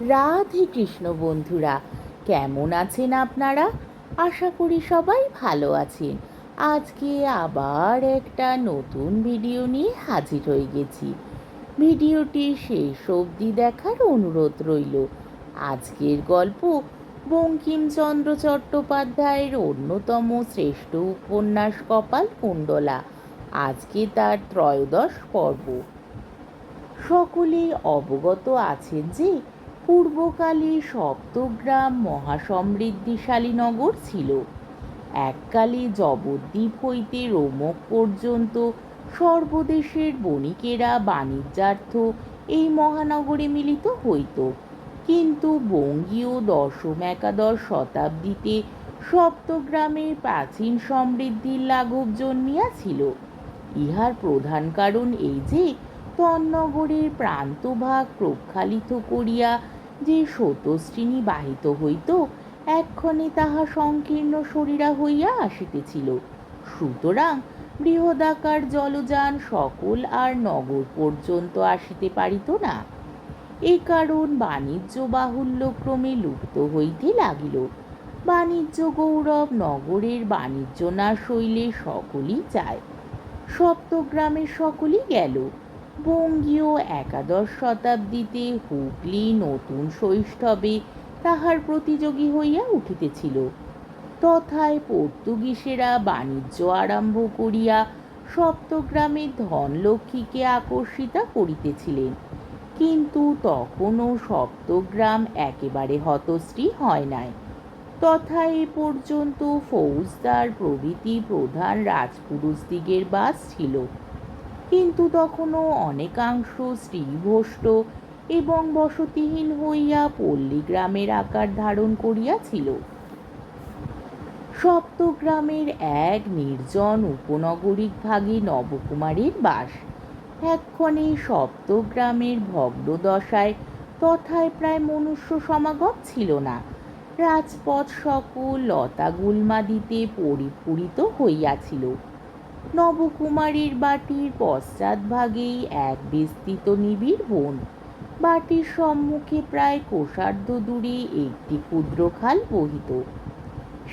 রাধে কৃষ্ণ বন্ধুরা, কেমন আছেন আপনারা? আশা করি সবাই ভালো আছেন। আজকে আবার একটা নতুন ভিডিও নিয়ে হাজির হয়ে গেছি। ভিডিওটি শেষ অবধি দেখার অনুরোধ রইল। আজকের গল্প বঙ্কিমচন্দ্র চট্টোপাধ্যায়ের অন্যতম শ্রেষ্ঠ উপন্যাস কপাল কুণ্ডলা। আজকে তার ত্রয়োদশ পর্ব। সকলেই অবগত আছেন যে পূর্বকালে সপ্তগ্রাম মহাসমৃদ্ধিশালী নগর ছিল। এককালে জবদ্বীপ হইতে রোমক পর্যন্ত সর্বদেশের বণিকেরা, বাণিজ্যার্থ এই মহানগরে মিলিত হইত। কিন্তু বঙ্গীয় দশম একাদশ শতাব্দীতে সপ্তগ্রামের প্রাচীন সমৃদ্ধির লাঘব জন্মিয়াছিল। ইহার প্রধান কারণ এই যে, তন্নগরের প্রান্তভাগ প্রক্ষালিত করিয়া যে স্রোতশ্রেণী বাহিত হইত এক্ষণে তাহা সংকীর্ণ শরীরা হইয়া আসিতেছিল। সুতরাং বৃহদাকার জলযান সকল আর নগর পর্যন্ত আসিতে পারিত না। এ কারণ বাণিজ্য বাহুল্যক্রমে লুপ্ত হইতে লাগিল। বাণিজ্য গৌরব নগরের বাণিজ্য না শৈলে সকলই চায়। সপ্তগ্রামের সকলই গেল। বঙ্গীয় একাদশ শতাব্দীতে হুগলি নতুন শৈষ্ঠবে তাহার প্রতিযোগী হইয়া উঠিতেছিল। তথায় পর্তুগিসেরা বাণিজ্য আরম্ভ করিয়া সপ্তগ্রামের ধনলক্ষ্মীকে আকর্ষিতা করিতেছিলেন। কিন্তু তখনও সপ্তগ্রাম একেবারে হতশ্রী হয় নাই। তথা এ পর্যন্ত ফৌজদার প্রভৃতি প্রধান রাজপুরুষদিগের বাস ছিল। কিন্তু তখনও অনেকাংশ স্ত্রীভ্রষ্ট এবং বসতিহীন হইয়া পল্লী গ্রামের আকার ধারণ করিয়াছিল। সপ্তগ্রামের এক নির্জন উপনগরিক ভাগে নবকুমারীর বাস। এক্ষণে সপ্তগ্রামের ভগ্নদশায় তথায় প্রায় মনুষ্য সমাগম ছিল না। রাজপথ সকল লতা গুলমাদিতে পরিপূরিত হইয়াছিল। নবকুমারীর বাটির পশ্চাৎভাগেই এক বিস্তৃত নিবিড় বন। বাটির সম্মুখে প্রায় কোষার্ধ দূরে একটি ক্ষুদ্র খাল বহিত।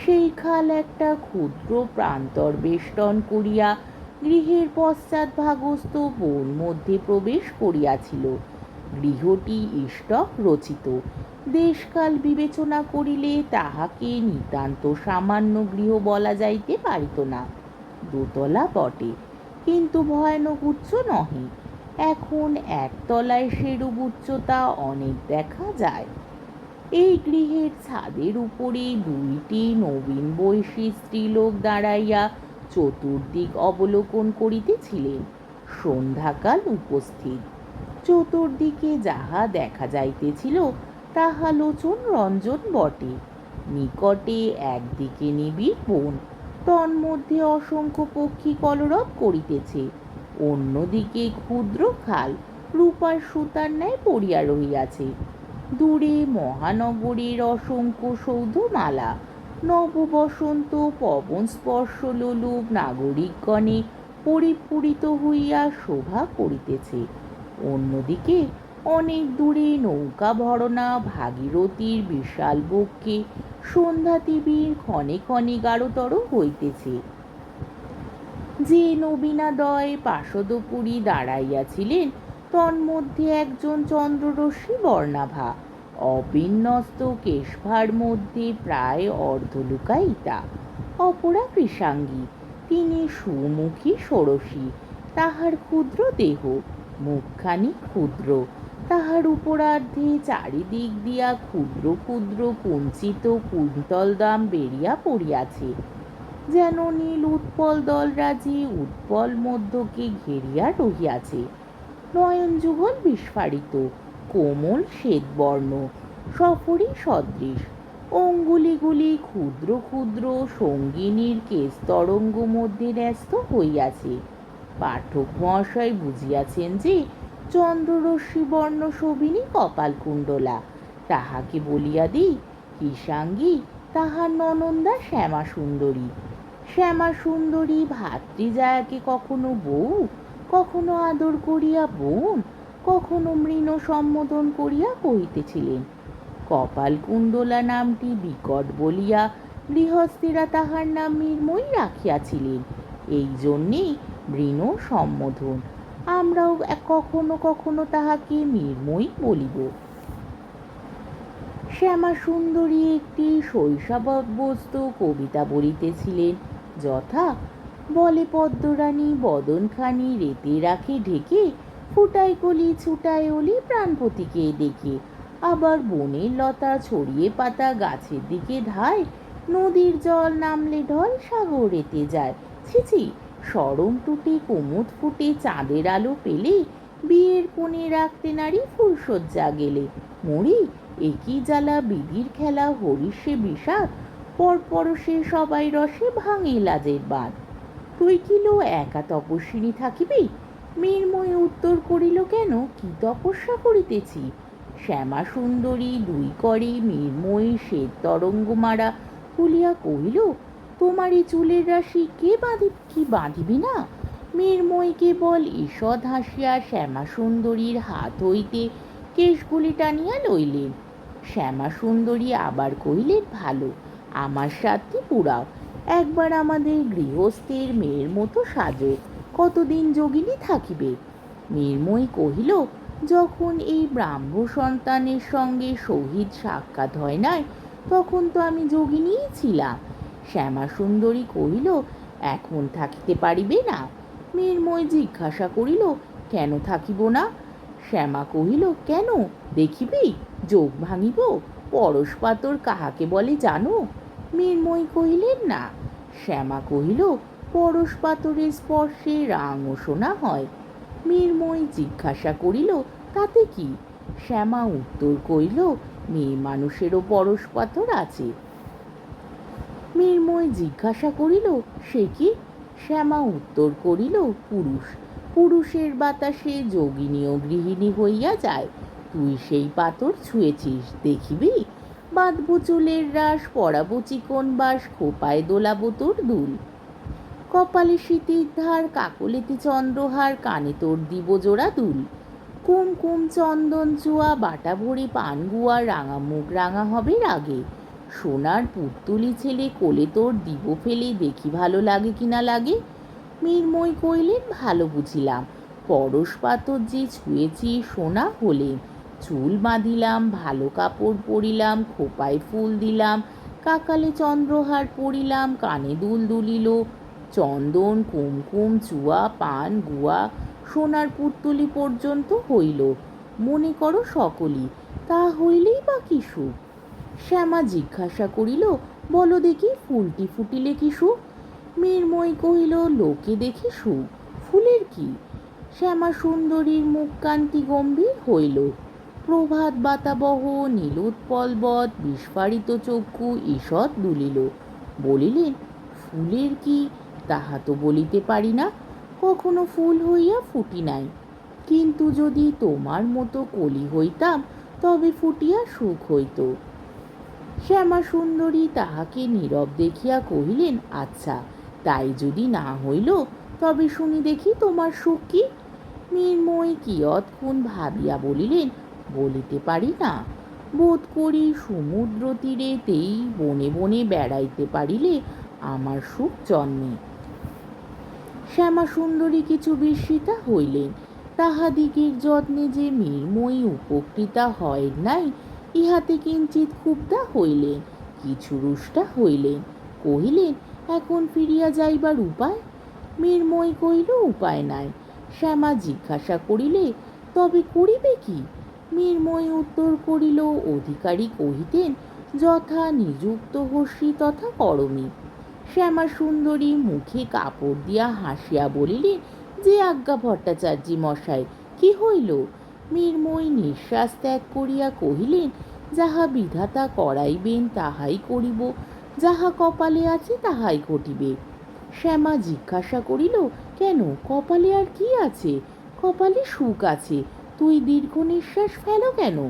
সেই খাল একটা ক্ষুদ্র প্রান্তর বেষ্টন করিয়া গৃহের পশ্চাৎভাগস্থ বন মধ্যে প্রবেশ করিয়াছিল। গৃহটি ইষ্টক রচিত। দেশকাল বিবেচনা করিলে তাহাকে নিতান্ত সামান্য গৃহ বলা যাইতে পারিত না। দোতলা বটে, কিন্তু ভয়ানক উচ্চ নহে। এখন একতলায় সেরূপ উচ্চতা অনেক দেখা যায়। এই গৃহের ছাদের উপরে দুইটি নবীন বয়সী স্ত্রীলোক দাঁড়াইয়া চতুর্দিক অবলোকন করিতেছিলেন। সন্ধ্যাকাল উপস্থিত। চতুর্দিকে যাহা দেখা যাইতেছিল, তাহা লোচন রঞ্জন বটে। নিকটে একদিকে নিবিড় বন তন্মধ্যে অসংখ্য পক্ষী কলরব করিতেছে। অন্যদিকে ক্ষুদ্র খাল রূপার সুতার ন্যায় পড়িয়া রহিয়াছে। দূরে মহানগরীর অসংখ্য সৌধমালা, নববসন্ত পবন স্পর্শ লোলুপ নাগরিকগণে পরিপূরিত হইয়া শোভা করিতেছে। অন্যদিকে অনেক দূরে নৌকা ভরনা, ভাগীরথীর বিশাল বক্ষে সন্ধ্যা তীবির ক্ষণে ক্ষণে গাঢ়তর হইতেছে। যে নবীনাদয় পার্শ্বদপুরী দাঁড়াইয়াছিলেন, তন্মধ্যে একজন চন্দ্ররশ্মি বর্ণাভা, অবিন্যস্ত কেশভার মধ্যে প্রায় অর্ধলুকায়িতা, অপরা কৃষাঙ্গী, তিনি সুমুখী ষোড়শী, তাহার ক্ষুদ্র দেহ, মুখখানি ক্ষুদ্র তাহার উপরার্ধে চারিদিক দিয়া ক্ষুদ্র ক্ষুদ্র কুঞ্চিত কুন্তল দাম বেরিয়া পড়িয়াছে। যেন নীল উৎপল দলরাজি উৎপল মধ্যকে ঘেরিয়া রহিয়াছে। নয়ন যুগল বিস্ফারিত, কোমল শ্বেতবর্ণ সফরই সদৃশ, অঙ্গুলিগুলি ক্ষুদ্র ক্ষুদ্র সঙ্গিনীর কেশ তরঙ্গ মধ্যে ন্যস্ত হইয়াছে। পাঠক মহাশয় বুঝিয়াছেন যে চন্দ্ররশ্মি বর্ণ শোভিনী কপালকুণ্ডলা তাহাকে বলিয়া দিই? কিষাঙ্গী তাহার ননন্দা শ্যামা সুন্দরী। শ্যামা সুন্দরী ভাতৃজায়াকে কখনো বউ? কখনো আদর করিয়া বোন? কখনো মৃণ সম্বোধন করিয়া কহিতেছিলেন। কপাল কুণ্ডলা নামটি বিকট বলিয়া গৃহস্থেরা তাহার নাম মৃন্ময়ী রাখিয়াছিলেন। এই জন্যেই মৃণ সম্বোধন। আমরাও কখনো কখনো তাহাকে মৃন্ময়ী বলিব। শ্যামা সুন্দরী একটি শৈশবাবস্ত কবিতা বলিতেছিলেন, যথা বলে, পদ্মরানী বদনখানি রেতে রাখে ঢেকে, ফুটায় কলি ছুটায় অলি প্রাণপতিকে ডেকে আবার বনের লতা ছড়িয়ে পাতা গাছের দিকে ধায়, নদীর জল নামলে ঢল সাগরেতে যায়। ছিছি সরম টুটি, কুমুদ ফুটে, চাঁদের আলো পেলে বিয়ের কোণে রাখতে নারী ফুলসজ্জা গেলে। মরি একই জ্বালা বিধির খেলা, হরিষে বিষাদ পর পরশে সবাই রসে ভাঙে লাজের বাঁধ তুই কিলো একা তপস্বিনী থাকিবি? মৃন্ময় উত্তর করিল, কেন? কি তপস্যা করিতেছি? শ্যামা সুন্দরী দুই করে মৃন্ময়ী শ্বেত তরঙ্গ মারা তুলিয়া কহিল এই চুলের রাশি কে বাঁধি, কি বাঁধিবি না? মৃন্ময়ী কেবল ঈষৎ হাসিয়া শ্যামা সুন্দরীর হাত হইতে কেশগুলি টানিয়া লইলেন। শ্যামা সুন্দরী আবার কহিলেন, ভালো, আমার সাথে পুরাও। একবার আমাদের গৃহস্থের মেয়ের মতো সাজো, কতদিন যোগিনী থাকিবে? মৃন্ময়ী কহিল, যখন এই ব্রাহ্ম সন্তানের সঙ্গে শহীদ সাক্ষাৎ হয় নাই, তখন তো আমি যোগিনীই ছিলাম। শ্যামা সুন্দরী কহিল, এখন থাকিতে পারিবে না? মৃন্ময় জিজ্ঞাসা করিল, কেন থাকিব না? শ্যামা কহিল, কেন? দেখিবি, যোগ ভাঙিব, পরশ পাতর কাহাকে বলে জানো? মৃন্ময়ী কহিলেন, না। শ্যামা কহিল, পরশ পাতরের স্পর্শে রাং ও সোনা হয়। মৃন্ময়ী জিজ্ঞাসা করিল, তাতে কি? শ্যামা উত্তর করিল মেয়ে মানুষেরও পরশ পাথর আছে মৃন্ময় জিজ্ঞাসা করিল, সে কি? শ্যামা উত্তর করিল, পুরুষ। পুরুষের বাতাসে যোগিনী ও গৃহিণী হইয়া যায়। তুই সেই পাথর ছুঁয়েছিস, দেখিবি? বাঁধবো চুলের রাস, পরাবো চিকন বাস খোপায় দোলাবো তোর দুল। কপালে শীতের ধার, কাকলেতে চন্দ্রহার, কানে তোর দিব জোড়া দুল। কুম কুম চন্দন চুয়া, বাটা ভরে পান গুয়া, রাঙা মুখ রাঙা হবে রাগে। সোনার পুতুলি ছেলে কোলে তোর দিব ফেলে দেখি ভালো লাগে কি না লাগে? মৃন্ময় কইলেন ভালো বুঝিলাম। পরশ পাথর যে ছুঁয়েছি সোনা হলে। চুল বাঁধিলাম, ভালো কাপড় পরিলাম, খোপায় ফুল দিলাম, কাকালে চন্দ্রহার পরিলাম, কানে দুল দুলিল, চন্দন, কুমকুম, চুয়া, পান, গুয়া, সোনার পুত্তলি পর্যন্ত হইল। মনে করো সকলই, তা হইলেই বা কি সুখ? শ্যামা জিজ্ঞাসা করিল, বলো দেখি ফুলটি ফুটিলে কি সুখ? মৃন্ময় কহিল, লোকে দেখি সুখ। ফুলের কি? শ্যামা সুন্দরীর মুখ কান্তি গম্ভীর হইল। প্রভাত বাতাবহ নীলোৎপলবৎ বিস্ফারিত চক্ষু, ঈষৎ দুলিল। বলিলেন ফুলের কি? তাহা তো বলিতে পারি না। কখনো ফুল হইয়া ফুটি নাই। কিন্তু যদি তোমার মতো কলি হইতাম, তবে ফুটিয়া সুখ হইত। শ্যামা সুন্দরী তাহাকে নীরব দেখিয়া কহিলেন আচ্ছা তাই যদি না হইল, তবে শুনি দেখি তোমার সুখ কি? মৃন্ময়ী কিয়ৎক্ষণ ভাবিয়া বলিলেন, বলিতে পারি না। বোধ করি সমুদ্র তীরেতেই বনে বনে বেড়াইতে পারিলে আমার সুখ জন্মে শ্যামা সুন্দরী কিছু বিস্মিতা হইলেন। তাহাদিগের যত্নে যে মৃন্ময়ী উপকৃতা হয় নাই ইহাতে কিঞ্চিত ক্ষুব্ধা হইলেন, কিছু রুষ্টা হইলেন। কহিলেন, এখন ফিরিয়া যাইবার উপায়? মৃন্ময়ী কহিল, উপায় নাই। শ্যামা জিজ্ঞাসা করিলে, তবে করিবে কি? মৃন্ময়ী উত্তর করিল, অধিকারী কহিতেন, যথা নিযুক্ত হস্যি তথা করমী। শ্যামা সুন্দরী মুখে কাপড় দিয়া হাসিয়া বলিলেন, যে আজ্ঞা ভট্টাচার্যি মশাই, কি হইল? মৃন্ময়ী নিঃশ্বাস ত্যাগ করিয়া কহিলেন, যাহা বিধাতা করাইবেন, তাহাই করিব। যাহা কপালে আছে, তাহাই ঘটিবে। শ্যামা জিজ্ঞাসা করিল, কেন? কপালে আর কি আছে? কপালে সুখ আছে। তুই দীর্ঘ নিঃশ্বাস ফেলো কেন?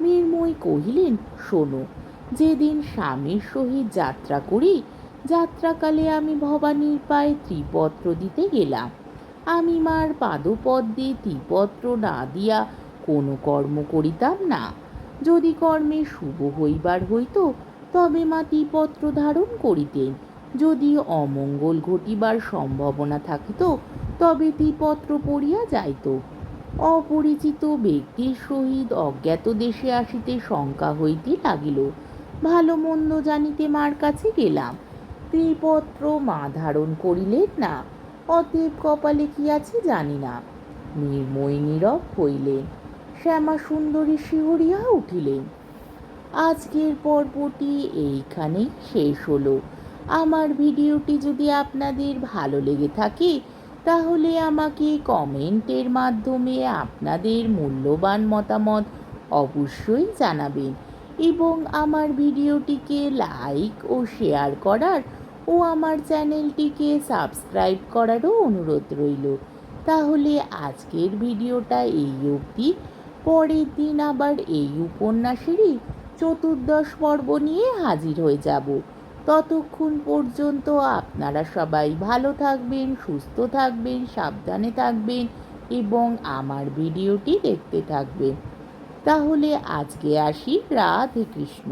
মৃন্ময়ী কহিলেন, শোনো, যেদিন স্বামীর সহিত যাত্রা করি, যাত্রাকালে আমি ভবানীর পায়ে ত্রিপত্র দিতে গেলাম। আমি মার পাদপদ্মে ত্রিপত্র না দিয়া কোনো কর্ম করিতাম না। যদি কর্মে শুভ হইবার হইত, তবে মা ত্রিপত্র ধারণ করিতেন। যদি অমঙ্গল ঘটিবার সম্ভাবনা থাকিত, তবে ত্রিপত্র পড়িয়া যাইত। অপরিচিত ব্যক্তির সহিত অজ্ঞাত দেশে আসিতে শঙ্কা হইতে লাগিল। ভালো মন্দ জানিতে মার কাছে গেলাম। ত্রিপত্র মা ধারণ করিলেন না। অতএব কপালে কি আছে জানি না। নির্ময় নীরব হইলেন। শ্যামা সুন্দরী শিহরিয়া উঠিলেন। আজকের পর্বটি এইখানেই শেষ হলো। আমার ভিডিওটি যদি আপনাদের ভালো লেগে থাকে, তাহলে আমাকে কমেন্টের মাধ্যমে আপনাদের মূল্যবান মতামত অবশ্যই জানাবেন এবং আমার ভিডিওটিকে লাইক ও শেয়ার করার ও আমার চ্যানেলটিকে সাবস্ক্রাইব করারও অনুরোধ রইল। তাহলে আজকের ভিডিওটা এই অবধি। পরের দিন আবার এই উপন্যাসেরই চতুর্দশ পর্ব নিয়ে হাজির হয়ে যাব। ততক্ষণ পর্যন্ত আপনারা সবাই ভালো থাকবেন, সুস্থ থাকবেন, সাবধানে থাকবেন এবং আমার ভিডিওটি দেখতে থাকবেন। তাহলে আজকে আসি রাধে কৃষ্ণ।